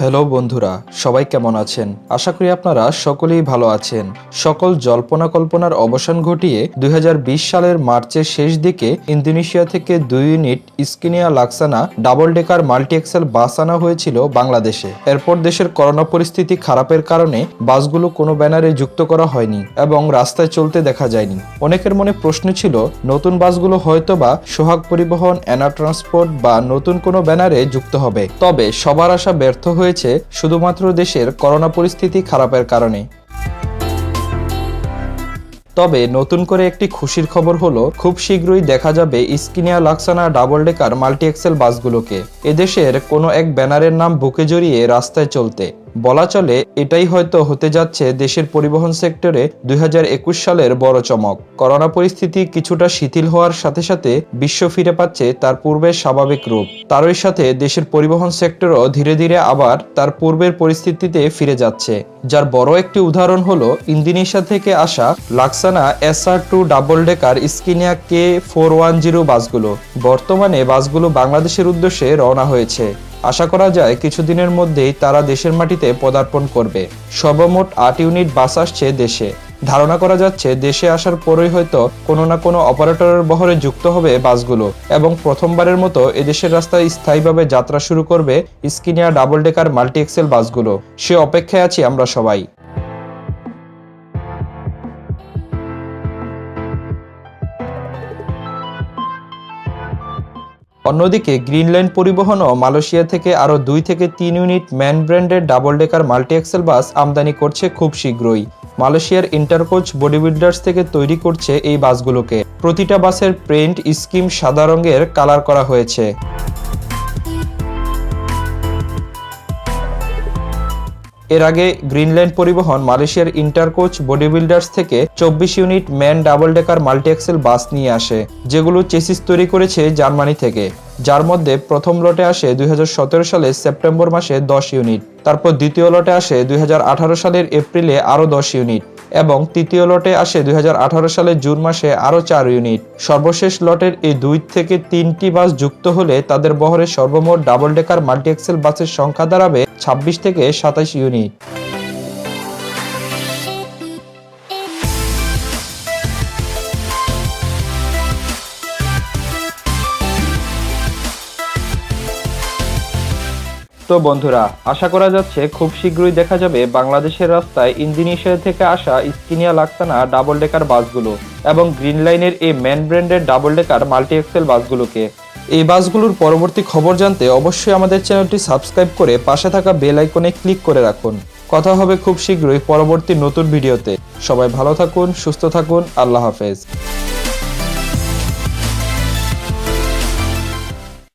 Hello বন্ধুরা, সবাই কেমন আছেন? আশা করি আপনারা সকলেই ভালো আছেন। সকল জল্পনা কল্পনার অবসান ঘটিয়ে দু হাজার বিশ সালের মার্চের শেষ দিকে ইন্দোনেশিয়া থেকে দুই unit Scania Laksana double decker multi axle bus আনা হয়েছিল বাংলাদেশে। এরপর দেশের করোনা পরিস্থিতি খারাপের কারণে বাসগুলো কোনো ব্যানারে যুক্ত করা হয়নি এবং রাস্তায় চলতে দেখা যায়নি। অনেকের মনে প্রশ্ন ছিল, নতুন বাসগুলো হয়তোবা সোহাগ পরিবহন এনা ট্রান্সপোর্ট বা নতুন কোনো ব্যানারে যুক্ত হবে। তবে সবার আশা ব্যর্থ হয়েছে শুধুমাত্র দেশের করোনা পরিস্থিতি খারাপের কারণে। তবে নতুন করে একটি খুশির খবর হলো, খুব শীঘ্রই দেখা যাবে Scania Laksana double decker multi axle বাসগুলোকে। এদেশের কোনো এক ব্যানারের নাম বুকে জড়িয়ে রাস্তায় চলতে। বলা চলে, এটাই হয়তো হতে যাচ্ছে দেশের পরিবহন সেক্টরে দুই হাজার একুশ সালের বড় চমক। করোনা পরিস্থিতি কিছুটা শিথিল হওয়ার সাথে সাথে বিশ্ব ফিরে পাচ্ছে তার পূর্বের স্বাভাবিক রূপ। তারই সাথে দেশের পরিবহন সেক্টরও ধীরে ধীরে আবার তার পূর্বের পরিস্থিতিতে ফিরে যাচ্ছে। যার বড় একটি উদাহরণ হলো ইন্দোনেশিয়া থেকে আসা Laksana SR two double decker Scania K four one zero বাসগুলো। বর্তমানে বাসগুলো বাংলাদেশের উদ্দেশ্যে রওনা হয়েছে। আশা করা যায় কিছুদিনের মধ্যেই তারা দেশের মাটিতে পদার্পণ করবে। সর্বমোট আট ইউনিট বাস আসছে দেশে। ধারণা করা যাচ্ছে দেশে আসার পরেই হয়তো কোনো না কোনো অপারেটরের বহরে যুক্ত হবে বাসগুলো এবং প্রথমবারের মতো এদেশের রাস্তায় স্থায়ীভাবে যাত্রা শুরু করবে Scania double decker multi axle বাসগুলো। সে অপেক্ষায় আছি আমরা সবাই। অন্যদিকে গ্রিনল্যান্ড পরিবহনও মালয়েশিয়া থেকে আরও দুই থেকে তিন ইউনিট ম্যান ব্র্যান্ডের double decker multi axle bus আমদানি করছে খুব শীঘ্রই। মালয়েশিয়ার ইন্টারকোচ বডি বিল্ডার্স থেকে তৈরি করছে এই বাসগুলোকে। প্রতিটা বাসের প্রিন্ট, স্কিম সাদা রঙের কালার করা হয়েছে। এর আগে গ্রিনল্যান্ড পরিবহন মালয়েশিয়ার ইন্টারকোচ বডি বিল্ডার্স থেকে চব্বিশ unit MAN double decker multi axle bus নিয়ে আসে, যেগুলো চেসিস তৈরি করেছে জার্মানি থেকে। যার মধ্যে প্রথম লটে আসে দুই হাজার সতেরো সালে সেপ্টেম্বর মাসে দশ ইউনিট, তারপর দ্বিতীয় লটে আসে দুই হাজার আঠারো সালের এপ্রিলে আরও দশ ইউনিট এবং তৃতীয় লটে আসে দুই সালের জুন মাসে আরও চার ইউনিট। সর্বশেষ লটের এই দুই থেকে তিনটি বাস যুক্ত হলে তাদের বহরে সর্বমোট ডাবল ডেকার মাল্টি এক্সেল বাসের সংখ্যা দাঁড়াবে ছাব্বিশ থেকে সাতাশ ইউনিট। তো বন্ধুরা, আশা করা যাচ্ছে খুব শীঘ্রই দেখা যাবে বাংলাদেশের রাস্তায় ইন্দোনেশিয়া থেকে আসা স্কিনিয়া লাক্সানা ডাবল ডেকার বাসগুলো এবং গ্রিন লাইনের এই ম্যান ব্র্যান্ডের ডাবল ডেকার মাল্টি এক্সেল বাসগুলোকে। এই বাসগুলোর পরবর্তী খবর জানতে অবশ্যই আমাদের চ্যানেলটি সাবস্ক্রাইব করে পাশে থাকা বেল আইকনে ক্লিক করে রাখুন। কথা হবে খুব শীঘ্রই পরবর্তী নতুন ভিডিওতে। সবাই ভালো থাকুন, সুস্থ থাকুন, আল্লাহ হাফেজ।